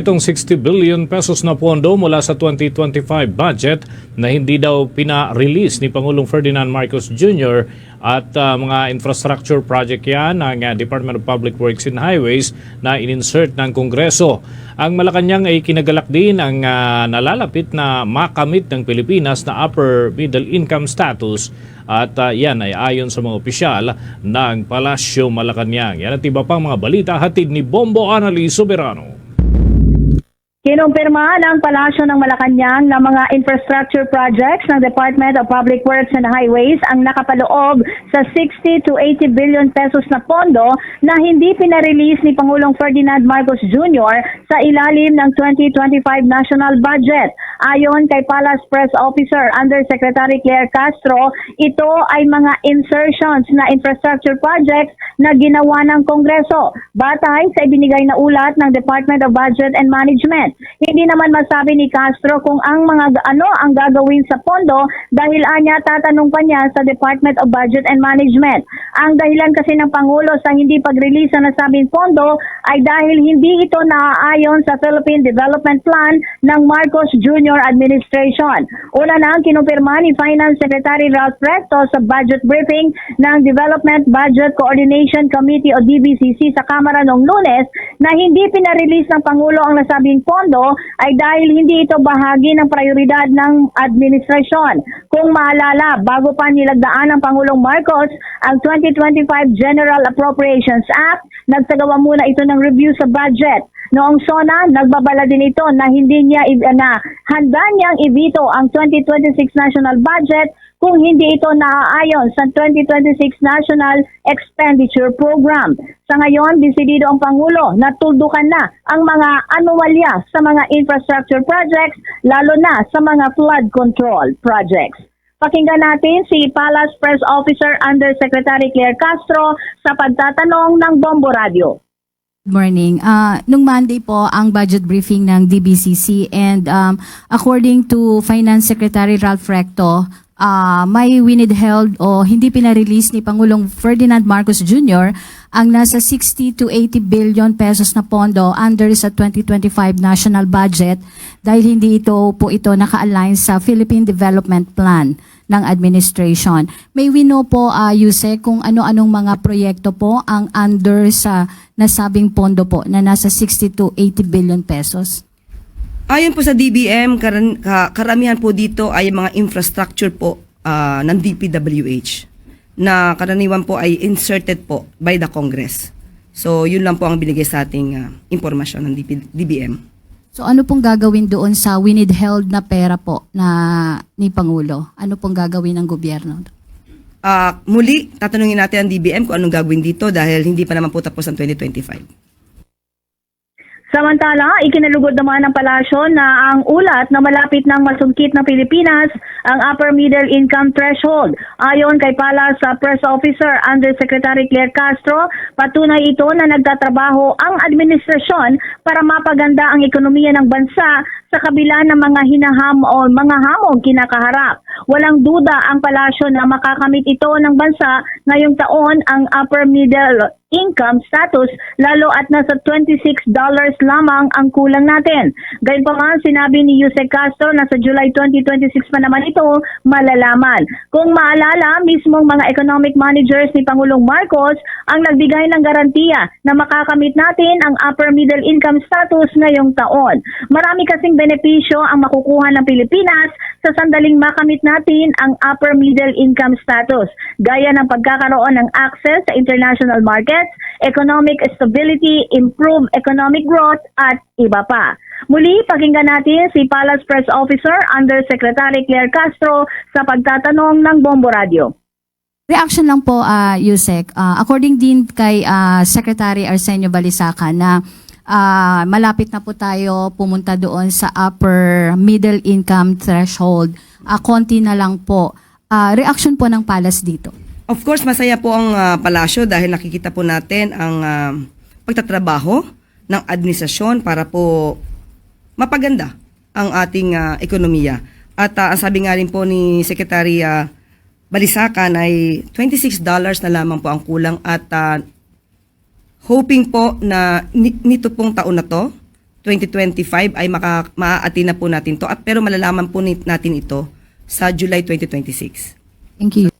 Itong 60 billion pesos na pondo mula sa 2025 budget na hindi daw pina-release ni Pangulong Ferdinand Marcos Jr. at ah, mga infrastructure project yan ng ah, Department of Public Works and Highways na in-insert ng Kongreso. Ang Malacanang ay kinagalak din ang ah, nalalapit na makamit ng Pilipinas na upper middle income status at ah, yan ay ayon sa mga opisyal ng Palasyo Malacanang. Yan at iba pang mga balita hatid ni Bombo Annalise Soberano. Kinumpirma ng Palasyo ng Malacanang na mga infrastructure projects ng Department of Public Works and Highways ang nakapaloob sa 60 to 80 billion pesos na pondo na hindi pinarelease ni Pangulong Ferdinand Marcos Jr. sa ilalim ng 2025 national budget. Ayon kay Palace Press Officer Undersecretary Claire Castro, ito ay mga insertions na infrastructure projects na ginawa ng Kongreso batay sa ibinigay na ulat ng Department of Budget and Management. Hindi naman masabi ni Castro kung ang mga ano ang gagawin sa pondo dahil anya tatanong pa niya sa Department of Budget and Management. Ang dahilan kasi ng Pangulo sa hindi pag-release ng nasabing pondo ay dahil hindi ito naaayon sa Philippine Development Plan ng Marcos Jr. Administration. Una na ang kinumpirma ni Finance Secretary Ralph Recto sa budget briefing ng Development Budget Coordination Committee o DBCC sa Kamara noong lunes na hindi pinarelease ng Pangulo ang nasabing pondo ay dahil hindi ito bahagi ng prioridad ng administrasyon. Kung maalala, bago pa nilagdaan ng Pangulong Marcos ang 2025 General Appropriations Act, nagsagawa muna ito ng review sa budget. Noong SONA, nagbabala din ito na hindi niya na handa niyang ibito ang 2026 national budget kung hindi ito naaayon sa 2026 National Expenditure Program. Sa ngayon, desidido ang Pangulo na tuldukan na ang mga anomalya sa mga infrastructure projects, lalo na sa mga flood control projects. Pakinggan natin si Palace Press Officer Undersecretary Claire Castro sa pagtatanong ng Bombo Radio. Good morning. Uh, nung Monday po ang budget briefing ng DBCC and um, according to Finance Secretary Ralph Recto, uh, may winidheld o hindi pinarelease ni Pangulong Ferdinand Marcos Jr. ang nasa 60 to 80 billion pesos na pondo under sa 2025 national budget dahil hindi ito po ito naka-align sa Philippine Development Plan ng administration. May we know po, uh, Yuse, kung ano-anong mga proyekto po ang under sa nasabing pondo po na nasa 60 to 80 billion pesos? Ayon po sa DBM, karan, ka- karamihan po dito ay mga infrastructure po ah, ng DPWH na karaniwan po ay inserted po by the Congress. So, yun lang po ang binigay sa ating ah, impormasyon ng DP, DBM. So ano pong gagawin doon sa winidheld na pera po na ni Pangulo? Ano pong gagawin ng gobyerno? Ah, muli, tatanungin natin ang DBM kung anong gagawin dito dahil hindi pa naman po tapos ang 2025. Samantala, ikinalugod naman ng palasyo na ang ulat na malapit ng masungkit ng Pilipinas ang upper middle income threshold. Ayon kay Pala sa Press Officer Undersecretary Claire Castro, patunay ito na nagtatrabaho ang administrasyon para mapaganda ang ekonomiya ng bansa sa kabila ng mga hinaham o mga hamong kinakaharap. Walang duda ang palasyo na makakamit ito ng bansa ngayong taon ang upper middle income status lalo at nasa $26 lamang ang kulang natin. Gayunpaman, sinabi ni Yusek Castro na sa July 2026 pa naman ito malalaman. Kung maalala, mismong mga economic managers ni Pangulong Marcos ang nagbigay ng garantiya na makakamit natin ang upper middle income status ngayong taon. Marami kasing benepisyo ang makukuha ng Pilipinas sa sandaling makamit natin ang upper middle income status, gaya ng pagkakaroon ng access sa international markets, economic stability, improved economic growth, at iba pa. Muli, pakinggan natin si Palace Press Officer Undersecretary Claire Castro sa pagtatanong ng Bombo Radio. Reaction lang po, uh, Yusek. Ah, according din kay ah, Secretary Arsenio Balisaca na ah, malapit na po tayo pumunta doon sa upper middle income threshold. Ah, konti na lang po. Ah, reaction po ng Palace dito. Of course, masaya po ang ah, palasyo dahil nakikita po natin ang ah, pagtatrabaho ng administrasyon para po mapaganda ang ating ah, ekonomiya. At ah, ang sabi nga rin po ni Secretary ah, Balisacan ay $26 na lamang po ang kulang at ah, hoping po na ni- nito pong taon na to 2025 ay maka, maaati na po natin to. At, pero malalaman po natin ito sa July 2026. Thank you.